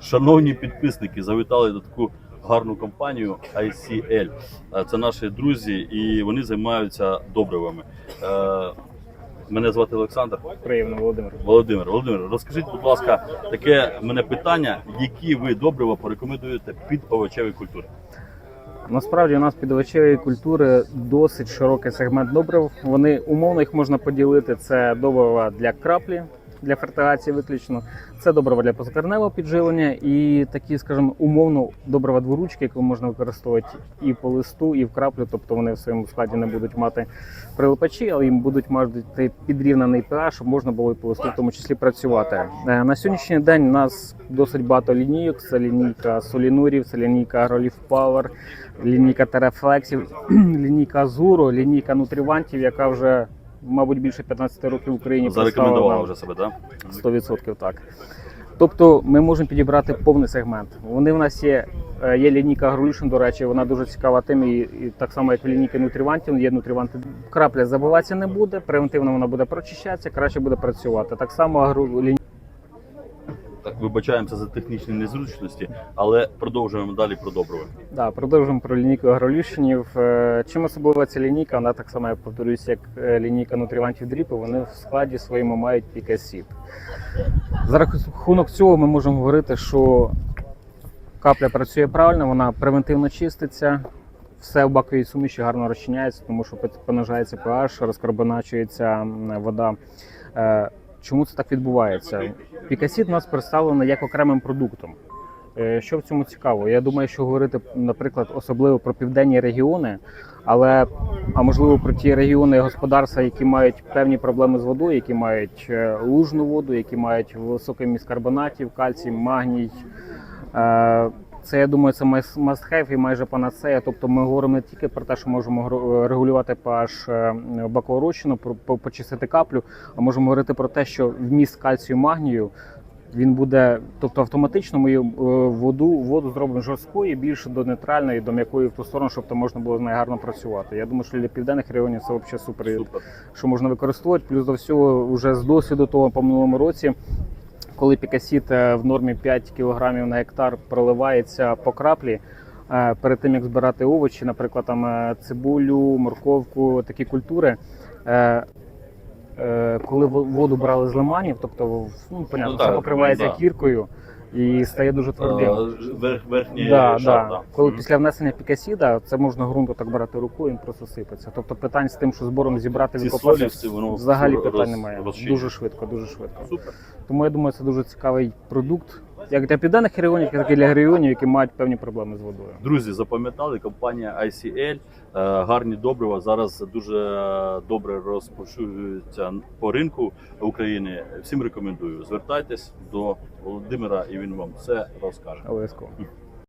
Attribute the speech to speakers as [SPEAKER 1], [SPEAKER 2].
[SPEAKER 1] Шановні підписники, завітали до таку гарну компанію ICL. Е, Це наші друзі, і вони займаються добривами. Е, Мене звати Олександр.
[SPEAKER 2] Приємно, Володимир.
[SPEAKER 1] Володимир, Володимир, розкажіть, будь ласка, таке мене питання: які ви добрива порекомендуєте під овочеві культури?
[SPEAKER 2] Насправді у нас під овочевої культури досить широкий сегмент добрив. Вони умовно їх можна поділити. Це добрива для краплі, для фертигації виключно. Це добрива для позакорневого підживлення і такі, скажімо, умовно добрива дворучки, які можна використовувати і по листу, і в краплю. Тобто вони в своєму складі не будуть мати прилипачі, але їм будуть мати підрівнений pH, щоб можна було і по листу в тому числі працювати. Е, На сьогоднішній день у нас досить багато лінійок. Це лінійка солінурів, це лінійка Агроліф Power, лінійка Терефлексів, лінійка Азуро, лінійка нутрівантів, яка вже, мабуть, більше 15 років в Україні
[SPEAKER 1] Зарекомендувала вже себе, так?
[SPEAKER 2] 100% так. Тобто ми можемо підібрати повний сегмент. Вони в нас є. е, Є лінійка Агролюшн, до речі, вона дуже цікава тим, і, і так само, як лінійка нутрівантів, є нутріванти. Крапля забиватися не буде, превентивно вона буде прочищатися, краще буде працювати. Так само агро...
[SPEAKER 1] вибачаємося за технічні незручності, але продовжуємо далі про добриво.
[SPEAKER 2] Да, продовжуємо про лінійку агролюшенів. Е, Чим особлива ця лінійка? Вона так само, я повторюсь, як е, лінійка нутрівантів дріпу, вони в складі своєму мають пікасід. За рахунок цього ми можемо говорити, що капля працює правильно, вона превентивно чиститься. Все в баковій суміші гарно розчиняється, тому що понижається pH, розкарбоначується вода. Е, Чому це так відбувається? Пікасід у нас представлений як окремим продуктом. Е, Що в цьому цікаво? Я думаю, що говорити, наприклад, особливо про південні регіони, але а можливо про ті регіони господарства, які мають певні проблеми з водою, які мають е, лужну воду, які мають високий міст карбонатів, кальцій, магній. Це я думаю, це must must have і майже панацея. Тобто ми говоримо не тільки про те, що можемо регулювати pH е, розчину, про- почистити каплю, а можемо говорити про те, що вміст кальцію магнію він буде, тобто автоматично ми е, воду, воду зробимо жорсткою, більше до нейтральної, до м'якої в ту сторону, щоб там можна було з нею гарно працювати. Я думаю, що для південних регіонів це взагалі супер,
[SPEAKER 1] Супер.
[SPEAKER 2] що можна використовувати. Плюс до всього, вже з досвіду того по минулому році, коли пікасіт е, в нормі 5 кг на гектар проливається по краплі. е, Перед тим як збирати овочі, наприклад, там е, цибулю, морковку, такі культури. Коли воду брали з лиманів, тобто ну, понятно,
[SPEAKER 1] Ну, так,
[SPEAKER 2] покривається
[SPEAKER 1] да.
[SPEAKER 2] кіркою і стає дуже твердим.
[SPEAKER 1] Е, Верх, верхній
[SPEAKER 2] Да,
[SPEAKER 1] шар,
[SPEAKER 2] да.
[SPEAKER 1] да.
[SPEAKER 2] Коли після внесення пікасіда, це можна ґрунту так брати рукою, він просто сипеться. Тобто питань з тим, що збором зібрати
[SPEAKER 1] Ці солівці, воно
[SPEAKER 2] взагалі
[SPEAKER 1] роз-
[SPEAKER 2] питань немає.
[SPEAKER 1] розчинює.
[SPEAKER 2] Дуже швидко, дуже швидко.
[SPEAKER 1] Супер.
[SPEAKER 2] Тому я думаю, це дуже цікавий продукт, як для південних регіонів, так і для регіонів, які мають певні проблеми з водою.
[SPEAKER 1] Друзі, запам'ятали, компанія ICL, е, гарні добрива зараз дуже добре розпочуються по ринку України. Всім рекомендую. Звертайтесь до Володимира, і він вам все розкаже.
[SPEAKER 2] Обов'язково.